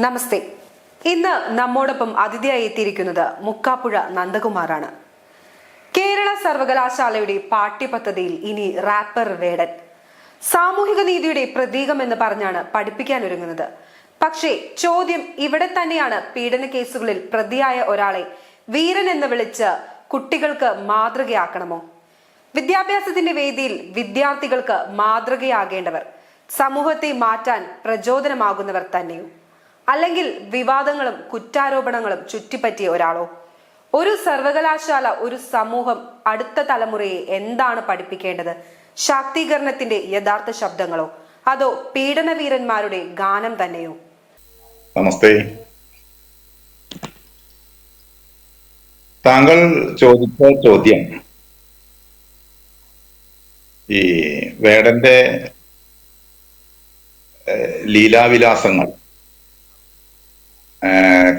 നമസ്തേ. ഇന്ന് നമ്മോടൊപ്പം അതിഥിയായി എത്തിയിരിക്കുന്നത് മുക്കാപ്പുഴ നന്ദകുമാറാണ്. കേരള സർവകലാശാലയുടെ പാഠ്യപദ്ധതിയിൽ ഇനി റാപ്പർ വേടൻ. സാമൂഹിക നീതിയുടെ പ്രതീകം എന്ന് പറഞ്ഞാണ് പഠിപ്പിക്കാൻ ഒരുങ്ങുന്നത്. പക്ഷേ ചോദ്യം ഇവിടെ തന്നെയാണ് പീഡന കേസുകളിൽ പ്രതിയായ ഒരാളെ വീരൻ എന്ന് വിളിച്ച് കുട്ടികൾക്ക് മാതൃകയാക്കണമോ? വിദ്യാഭ്യാസത്തിന്റെ വേദിയിൽ വിദ്യാർത്ഥികൾക്ക് മാതൃകയാകേണ്ടവർ സമൂഹത്തെ മാറ്റാൻ പ്രചോദനമാകുന്നവർ തന്നെയോ. അല്ലെങ്കിൽ വിവാദങ്ങളും കുറ്റാരോപണങ്ങളും ചുറ്റിപ്പറ്റിയ ഒരാളോ? ഒരു സർവകലാശാല ഒരു സമൂഹം അടുത്ത തലമുറയെ എന്താണ് പഠിപ്പിക്കേണ്ടത്? ശാക്തീകരണത്തിന്റെ യഥാർത്ഥ ശബ്ദങ്ങളോ? അതോ പീഡനവീരന്മാരുടെ ഗാനം തന്നെയോ? നമസ്തേ. താങ്കൾ ചോദിച്ച ചോദ്യം. ഈ വേടന്റെ ലീലാവിലാസങ്ങൾ.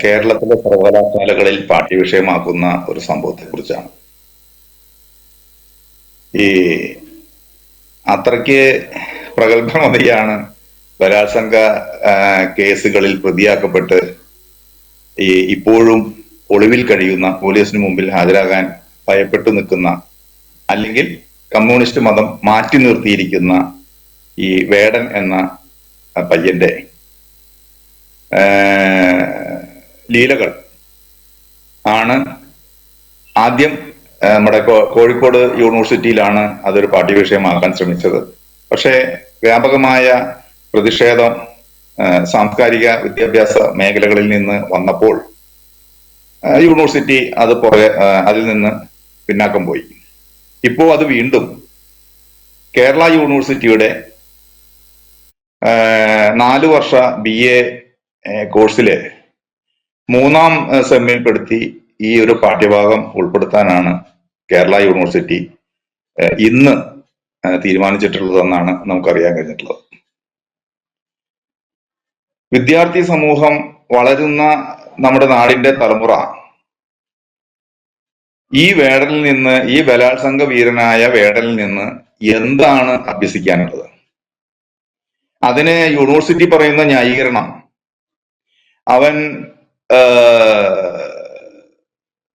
കേരളത്തിലെ സർവകലാശാലകളിൽ പാഠ്യവിഷയമാക്കുന്ന ഒരു സംഭവത്തെ കുറിച്ചാണ് ഈ അത്രയ്ക്ക് പ്രഗത്ഭമതിയാണ് ബലാത്സംഗ കേസുകളിൽ പ്രതിയാക്കപ്പെട്ട് ഈ ഇപ്പോഴും ഒളിവിൽ കഴിയുന്ന പോലീസിന് മുമ്പിൽ ഹാജരാകാൻ ഭയപ്പെട്ടു നിൽക്കുന്ന അല്ലെങ്കിൽ കമ്മ്യൂണിസ്റ്റ് മതം മാറ്റി നിർത്തിയിരിക്കുന്ന ഈ വേടൻ എന്ന പയ്യന്റെ ലീലകൾ ആണ് ആദ്യം നമ്മുടെ കോഴിക്കോട് യൂണിവേഴ്സിറ്റിയിലാണ് അതൊരു പാഠ്യവിഷയമാക്കാൻ ശ്രമിച്ചത്. പക്ഷേ വ്യാപകമായ പ്രതിഷേധം സാംസ്കാരിക വിദ്യാഭ്യാസ മേഖലകളിൽ നിന്ന് വന്നപ്പോൾ യൂണിവേഴ്സിറ്റി അത് പുറകെ അതിൽ നിന്ന് പിന്നാക്കം പോയി. ഇപ്പോൾ അത് വീണ്ടും കേരള യൂണിവേഴ്സിറ്റിയുടെ നാലു വർഷ ബി എ കോഴ്സിലെ മൂന്നാം സെമ്മിൽപ്പെടുത്തി ഈ ഒരു പാഠ്യഭാഗം ഉൾപ്പെടുത്താനാണ് കേരള യൂണിവേഴ്സിറ്റി ഇന്ന് തീരുമാനിച്ചിട്ടുള്ളതെന്നാണ് നമുക്കറിയാൻ കഴിഞ്ഞിട്ടുള്ളത്. വിദ്യാർത്ഥി സമൂഹം വളരുന്ന നമ്മുടെ നാടിന്റെ തലമുറ ഈ വേടലിൽ നിന്ന് ഈ ബലാത്സംഗ വീരനായ വേടലിൽ നിന്ന് എന്താണ് അഭ്യസിക്കാനുള്ളത്? അതിന് യൂണിവേഴ്സിറ്റി പറയുന്ന ന്യായീകരണം. അവൻ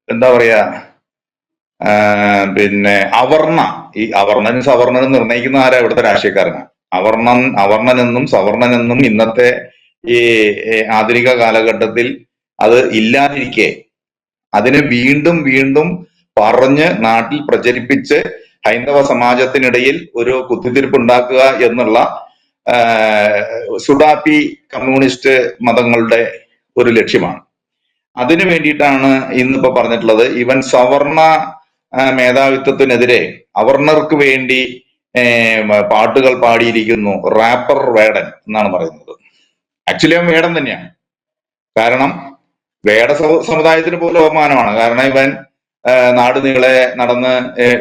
എന്താ പറയാ പിന്നെ അവർണ ഈ അവർണനും സവർണനും നിർണയിക്കുന്ന ആരാ ഇവിടുത്തെ രാഷ്ട്രീയക്കാരനാണ് അവർണൻ അവർണനെന്നും സവർണനെന്നും ഇന്നത്തെ ഈ ആധുനിക കാലഘട്ടത്തിൽ അത് ഇല്ലാതിരിക്കെ അതിനെ വീണ്ടും വീണ്ടും പറഞ്ഞ് നാട്ടിൽ പ്രചരിപ്പിച്ച് ഹൈന്ദവ സമാജത്തിനിടയിൽ ഒരു കുത്തിത്തിരിപ്പ് ഉണ്ടാക്കുക എന്നുള്ള സുഡാപ്പി കമ്മ്യൂണിസ്റ്റ് മതങ്ങളുടെ ഒരു ലക്ഷ്യമാണ്. അതിനു വേണ്ടിയിട്ടാണ് ഇന്നിപ്പോ പറഞ്ഞിട്ടുള്ളത് ഇവൻ സവർണ മേധാവിത്വത്തിനെതിരെ അവർണർക്ക് വേണ്ടി പാട്ടുകൾ പാടിയിരിക്കുന്നു റാപ്പർ വേടൻ എന്നാണ് പറയുന്നത്. ആക്ച്വലി അവൻ വേടൻ തന്നെയാണ്. കാരണം വേട സമുദായത്തിന് പോലും അപമാനമാണ്. കാരണം ഇവൻ നാട് നീളെ നടന്ന്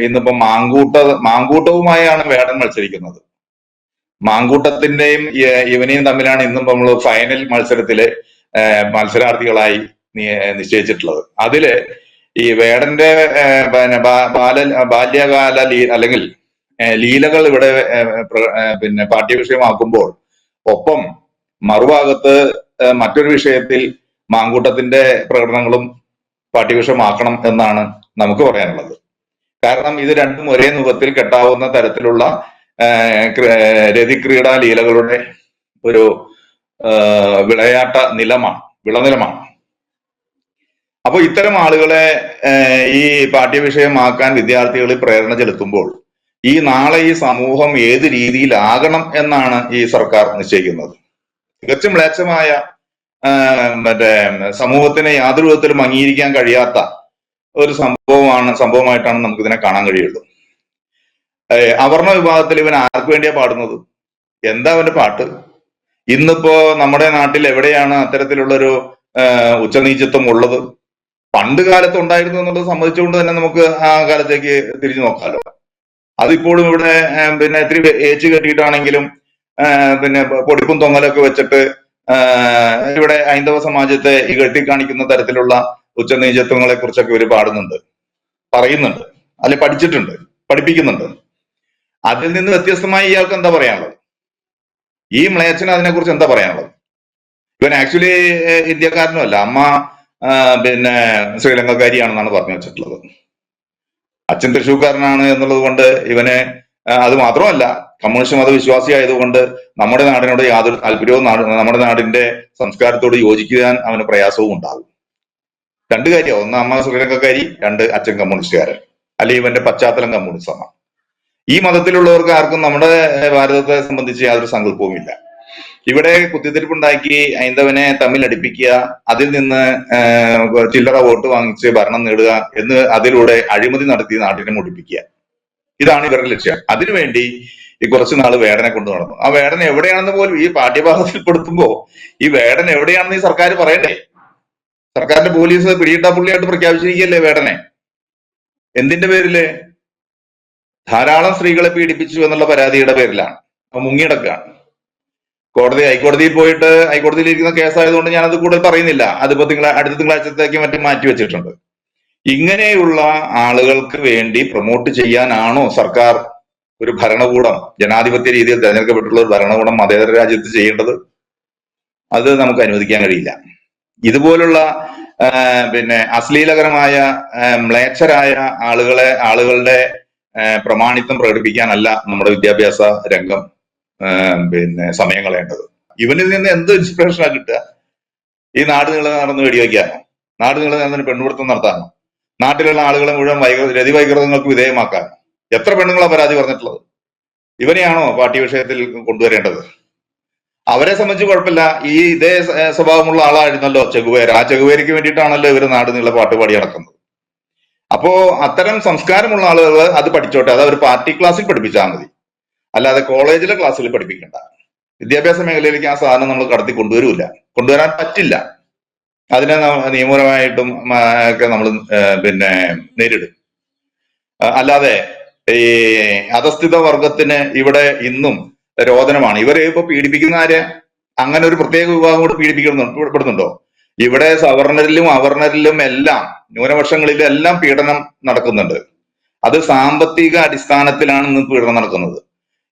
ഇന്നിപ്പോ മാങ്കൂട്ട മാങ്കൂട്ടവുമായാണ് വേടൻ മത്സരിക്കുന്നത്. മാങ്കൂട്ടത്തിന്റെയും ഇവനെയും തമ്മിലാണ് ഇന്നും നമ്മൾ ഫൈനൽ മത്സരത്തിൽ മത്സരാർത്ഥികളായി നിശ്ചയിച്ചിട്ടുള്ളത്. അതിൽ ഈ വേടന്റെ പിന്നെ ബാല ബാല്യകാല ലീ അല്ലെങ്കിൽ ലീലകൾ ഇവിടെ പിന്നെ പാഠ്യ വിഷയമാക്കുമ്പോൾ പിന്നെ പാഠ്യവിഷയമാക്കുമ്പോൾ ഒപ്പം മറുഭാഗത്ത് മറ്റൊരു വിഷയത്തിൽ മാങ്കൂട്ടത്തിന്റെ പ്രകടനങ്ങളും പാഠ്യവിഷയമാക്കണം എന്നാണ് നമുക്ക് പറയാനുള്ളത്. കാരണം ഇത് രണ്ടും ഒരേ മുഖത്തിൽ കെട്ടാവുന്ന തരത്തിലുള്ള രതിക്രീഡാ ലീലകളുടെ ഒരു വിളയാട്ട നിലമാണ് വിളനിലമാണ്. അപ്പൊ ഇത്തരം ആളുകളെ ഈ പാഠ്യവിഷയമാക്കാൻ വിദ്യാർത്ഥികളിൽ പ്രേരണ ചെലുത്തുമ്പോൾ ഈ നാളെ ഈ സമൂഹം ഏത് രീതിയിലാകണം എന്നാണ് ഈ സർക്കാർ നിശ്ചയിക്കുന്നത്. തികച്ചും മ്ലേച്ഛമായ മറ്റേ സമൂഹത്തിനെ യാതൊരു വിധത്തിലും അംഗീകരിക്കാൻ കഴിയാത്ത ഒരു സംഭവമാണ് സംഭവമായിട്ടാണ് നമുക്ക് ഇതിനെ കാണാൻ കഴിയുള്ളൂ. അവർണ വിഭാഗത്തിൽ ഇവൻ ആർക്ക് വേണ്ടിയാ പാടുന്നത്? എന്താ അവന്റെ പാട്ട്? ഇന്നിപ്പോ നമ്മുടെ നാട്ടിൽ എവിടെയാണ് അത്തരത്തിലുള്ളൊരു ഉച്ചനീചത്വം ഉള്ളത്? പണ്ട് കാലത്ത് ഉണ്ടായിരുന്നു എന്നുള്ളത് സമ്മതിച്ചുകൊണ്ട് തന്നെ നമുക്ക് ആ കാലത്തേക്ക് തിരിഞ്ഞു നോക്കാമല്ലോ അതിപ്പോഴും ഇവിടെ പിന്നെ ഇത്തിരി ഏച്ച് കെട്ടിയിട്ടാണെങ്കിലും പിന്നെ പൊടിപ്പും തൊങ്ങലൊക്കെ വെച്ചിട്ട് ഇവിടെ ഹൈന്ദവ സമാജത്തെ ഇകട്ടി കാണിക്കുന്ന തരത്തിലുള്ള ഉച്ചനീചത്വങ്ങളെ കുറിച്ചൊക്കെ ഇവർ പാടുന്നുണ്ട് പറയുന്നുണ്ട് അല്ലെ പഠിച്ചിട്ടുണ്ട് പഠിപ്പിക്കുന്നുണ്ട്. അതിൽ നിന്ന് വ്യത്യസ്തമായി ഇയാൾക്ക് എന്താ പറയാനുള്ളത്? ഈ മ്ലേച്ഛന് അതിനെക്കുറിച്ച് എന്താ പറയാനുള്ളത്? ഇവൻ ആക്ച്വലി ഇന്ത്യക്കാരനും അല്ല. അമ്മ പിന്നെ ശ്രീലങ്കക്കാരിയാണെന്നാണ് പറഞ്ഞു വെച്ചിട്ടുള്ളത്. അച്ഛൻ തൃശ്ശൂക്കാരനാണ് എന്നുള്ളത് കൊണ്ട് ഇവനെ അത് മാത്രമല്ല കമ്മ്യൂണിസ്റ്റ് മതവിശ്വാസി ആയതുകൊണ്ട് നമ്മുടെ നാടിനോട് യാതൊരു താല്പര്യവും നമ്മുടെ നാടിന്റെ സംസ്കാരത്തോട് യോജിക്കാൻ അവന് പ്രയാസവും ഉണ്ടാകും. രണ്ട് കാര്യം ഒന്ന് അമ്മ ശ്രീലങ്കക്കാരി രണ്ട് അച്ഛൻ കമ്മ്യൂണിസ്റ്റുകാരൻ. അല്ലെങ്കിൽ ഇവന്റെ പശ്ചാത്തലം കമ്മ്യൂണിസമാണ്. ഈ മതത്തിലുള്ളവർക്ക് ആർക്കും നമ്മുടെ ഭാരതത്തെ സംബന്ധിച്ച് യാതൊരു സങ്കല്പവും ഇല്ല ഇവിടെ കുത്തിത്തിരിപ്പുണ്ടാക്കി ഹൈന്ദവനെ തമ്മിൽ അടിപ്പിക്കുക അതിൽ നിന്ന് ചില്ലറ വോട്ട് വാങ്ങിച്ച് ഭരണം നേടുക എന്ന് അതിലൂടെ അഴിമതി നടത്തി നാട്ടിനെ മുടിപ്പിക്കുക. ഇതാണ് ഇവരുടെ ലക്ഷ്യം. അതിനുവേണ്ടി ഈ കുറച്ചു നാൾ വേടനെ കൊണ്ടു നടന്നു. ആ വേടന എവിടെയാണെന്ന് പോലും ഈ പാഠ്യഭാഗത്തിൽ പെടുത്തുമ്പോ ഈ വേടന എവിടെയാണെന്ന് ഈ സർക്കാർ പറയണ്ടേ? സർക്കാരിന്റെ പോലീസ് പിടിയിട്ട പുള്ളിയായിട്ട് പ്രഖ്യാപിച്ചിരിക്കുകയല്ലേ വേടനെ? എന്തിന്റെ പേരിൽ? ധാരാളം സ്ത്രീകളെ പീഡിപ്പിച്ചു എന്നുള്ള പരാതിയുടെ പേരിലാണ്. അപ്പൊ മുങ്ങിടക്കാണ് കോടതി ഹൈക്കോടതിയിൽ പോയിട്ട് ഹൈക്കോടതിയിൽ ഇരിക്കുന്ന കേസായതുകൊണ്ട് ഞാനത് കൂടുതൽ പറയുന്നില്ല. അതിപ്പോ തിങ്കള അടുത്ത തിങ്കളാഴ്ചത്തേക്ക് മറ്റും മാറ്റി വെച്ചിട്ടുണ്ട്. ഇങ്ങനെയുള്ള ആളുകൾക്ക് വേണ്ടി പ്രൊമോട്ട് ചെയ്യാനാണോ സർക്കാർ ഒരു ഭരണകൂടം ജനാധിപത്യ രീതിയിൽ തെരഞ്ഞെടുക്കപ്പെട്ടുള്ള ഒരു ഭരണകൂടം മതേതര രാജ്യത്ത് ചെയ്യേണ്ടത്? അത് നമുക്ക് അനുവദിക്കാൻ കഴിയില്ല. ഇതുപോലുള്ള പിന്നെ അശ്ലീലകരമായ മ്ലേച്ഛരായ ആളുകളെ ആളുകളുടെ പ്രമാണിത്വം പ്രകടിപ്പിക്കാനല്ല നമ്മുടെ വിദ്യാഭ്യാസ രംഗം പിന്നെ സമയം കളയേണ്ടത്. ഇവനിൽ നിന്ന് എന്ത് ഇൻസ്പിറേഷനാണ് കിട്ടുക? ഈ നാട് നീളെ നടന്ന് വെടിവെക്കാനോ? നാട് നീളെ നടന്ന് പെണ്ണുപിടുത്തം നടത്താനോ? നാട്ടിലുള്ള ആളുകളെ മുഴുവൻ വൈക രതി വൈകൃതങ്ങൾക്ക് വിധേയമാക്കാനോ? എത്ര പെണ്ണുങ്ങളാ പരാതി പറഞ്ഞിട്ടുള്ളത്? ഇവനെയാണോ പാർട്ടി വിഷയത്തിൽ കൊണ്ടുവരേണ്ടത്? അവരെ സംബന്ധിച്ച് കുഴപ്പമില്ല. ഈ ഇതേ സ്വഭാവമുള്ള ആളായിരുന്നല്ലോ ചെകുവേര ആ ചെകുവേരയ്ക്ക് വേണ്ടിയിട്ടാണല്ലോ ഇവർ നാട് നീളെ പാട്ട് പാടി നടക്കുന്നത്. അപ്പോ അത്തരം സംസ്കാരമുള്ള ആളുകൾ അത് പഠിച്ചോട്ടെ അത് അവർ പാർട്ടി ക്ലാസ്സിൽ പഠിപ്പിച്ചാൽ മതി. അല്ലാതെ കോളേജിലെ ക്ലാസ്സിൽ പഠിപ്പിക്കണ്ട. വിദ്യാഭ്യാസ മേഖലയിലേക്ക് ആ സാധനം നമ്മൾ കടത്തി കൊണ്ടുവരില്ല. കൊണ്ടുവരാൻ പറ്റില്ല. അതിനെ നിയമപരമായിട്ടും ഒക്കെ നമ്മൾ പിന്നെ നേരിടും. അല്ലാതെ ഈ അധസ്ഥിത വർഗത്തിന് ഇവിടെ ഇന്നും രോദനമാണ്. ഇവരെ ഇപ്പൊ പീഡിപ്പിക്കുന്ന ആര്? അങ്ങനെ ഒരു പ്രത്യേക വിഭാഗം കൂടെ പീഡിപ്പിക്കുന്നുണ്ട് പെടുന്നുണ്ടോ? ഇവിടെ സവർണരിലും അവർണരിലും എല്ലാം ന്യൂനപക്ഷങ്ങളിലും എല്ലാം പീഡനം നടക്കുന്നുണ്ട്. അത് സാമ്പത്തിക അടിസ്ഥാനത്തിലാണ് ഇന്ന് പീഡനം നടക്കുന്നത്.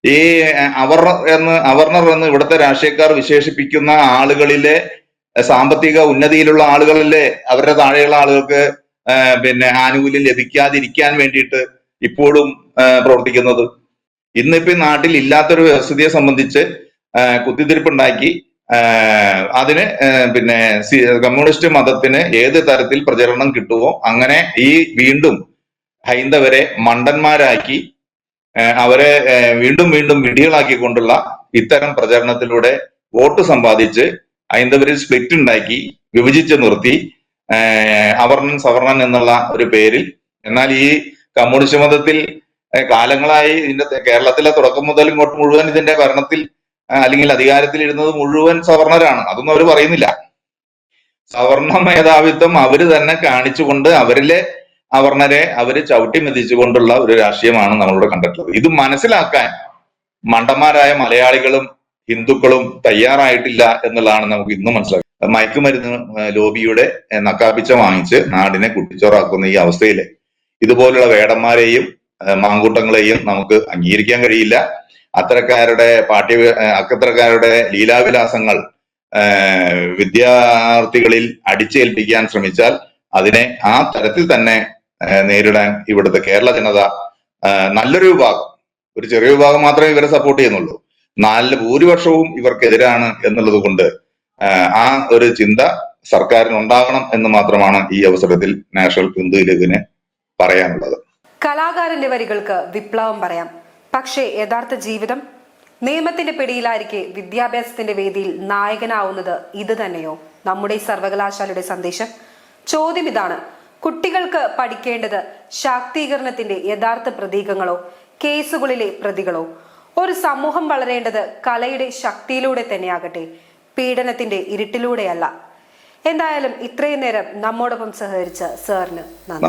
ഈ അവർ എന്ന് അവർണർ എന്ന് ഇവിടുത്തെ രാഷ്ട്രീയക്കാർ വിശേഷിപ്പിക്കുന്ന ആളുകളിലെ സാമ്പത്തിക ഉന്നതിയിലുള്ള ആളുകളിലെ അവരുടെ താഴെയുള്ള ആളുകൾക്ക് പിന്നെ ആനുകൂല്യം ലഭിക്കാതിരിക്കാൻ വേണ്ടിയിട്ട് ഇപ്പോഴും പ്രവർത്തിക്കുന്നത്. ഇന്നിപ്പോ നാട്ടിൽ ഇല്ലാത്തൊരു വ്യവസ്ഥിതിയെ സംബന്ധിച്ച് കുത്തിത്തിരിപ്പുണ്ടാക്കി. അതിന് പിന്നെ കമ്മ്യൂണിസ്റ്റ് മതത്തിന് ഏത് തരത്തിൽ പ്രചരണം കിട്ടുമോ അങ്ങനെ ഈ വീണ്ടും ഹൈന്ദവരെ മണ്ടന്മാരാക്കി അവരെ വീണ്ടും വീണ്ടും വിടികളാക്കിക്കൊണ്ടുള്ള ഇത്തരം പ്രചരണത്തിലൂടെ വോട്ട് സമ്പാദിച്ച് ഹൈന്ദവരിൽ സ്പ്ലിറ്റ് ഉണ്ടാക്കി വിഭജിച്ച് നിർത്തി അവർണൻ സവർണൻ എന്നുള്ള ഒരു പേരിൽ. എന്നാൽ ഈ കമ്മ്യൂണിസ്റ്റ് മതത്തിൽ കാലങ്ങളായി ഇതിന്റെ കേരളത്തിലെ തുടക്കം മുതൽ ഇങ്ങോട്ട് മുഴുവൻ ഇതിന്റെ ഭരണത്തിൽ അല്ലെങ്കിൽ അധികാരത്തിൽ ഇരുന്നത് മുഴുവൻ സവർണരാണ്. അതൊന്നും അവർ പറയുന്നില്ല. സവർണ മേധാവിത്വം അവർ തന്നെ കാണിച്ചുകൊണ്ട് അവരിലെ അവർണരെ അവർ ചവിട്ടി മെതിച്ചുകൊണ്ടുള്ള ഒരു രാഷ്ട്രീയമാണ് നമ്മളിവിടെ കണ്ടിട്ടുള്ളത്. ഇത് മനസ്സിലാക്കാൻ മണ്ടന്മാരായ മലയാളികളും ഹിന്ദുക്കളും തയ്യാറായിട്ടില്ല എന്നുള്ളതാണ് നമുക്ക് ഇന്നും മനസ്സിലാക്കുന്നത്. മയക്കുമരുന്ന് ലോബിയുടെ നക്കാപ്പിച്ച വാങ്ങിച്ച് നാടിനെ കുട്ടിച്ചോറാക്കുന്ന ഈ അവസ്ഥയിൽ ഇതുപോലുള്ള വേടന്മാരെയും മാങ്കൂട്ടങ്ങളെയും നമുക്ക് അംഗീകരിക്കാൻ കഴിയില്ല. അത്തരക്കാരുടെ പാഠ്യ അക്കത്തരക്കാരുടെ ലീലാവിലാസങ്ങൾ വിദ്യാർത്ഥികളിൽ അടിച്ചേൽപ്പിക്കാൻ ശ്രമിച്ചാൽ അതിനെ ആ തരത്തിൽ തന്നെ നേരിടാൻ ഇവിടുത്തെ കേരള ജനത നല്ലൊരു വിഭാഗം. ഒരു ചെറിയ വിഭാഗം മാത്രമേ ഇവരെ സപ്പോർട്ട് ചെയ്യുന്നുള്ളൂ. നാല് ഭൂരിപക്ഷവും ഇവർക്കെതിരാണ് എന്നുള്ളത് കൊണ്ട് ആ ഒരു ചിന്ത സർക്കാരിന് ഉണ്ടാകണം എന്ന് മാത്രമാണ് ഈ അവസരത്തിൽ നാഷണൽ ഹിന്ദു ലീഗിന് പറയാനുള്ളത്. കലാകാരന്റെ വരികൾക്ക് വിപ്ലവം പറയാം. പക്ഷേ യഥാർത്ഥ ജീവിതം നിയമത്തിന്റെ പിടിയിലായിരിക്കെ വിദ്യാഭ്യാസത്തിന്റെ വേദിയിൽ നായകനാവുന്നത് ഇത് തന്നെയോ? നമ്മുടെ സർവകലാശാലയുടെ സന്ദേശം? ചോദ്യം ഇതാണ്. കുട്ടികൾക്ക് പഠിക്കേണ്ടത് ശാക്തീകരണത്തിന്റെ യഥാർത്ഥ പ്രതീകങ്ങളോ കേസുകളിലെ പ്രതികളോ? ഒരു സമൂഹം വളരേണ്ടത് കലയുടെ ശക്തിയിലൂടെ തന്നെയാകട്ടെ പീഡനത്തിന്റെ ഇരുട്ടിലൂടെയല്ല. എന്തായാലും ഇത്രയും നേരം നമ്മോടൊപ്പം സഹകരിച്ച സാറിന് നന്ദി.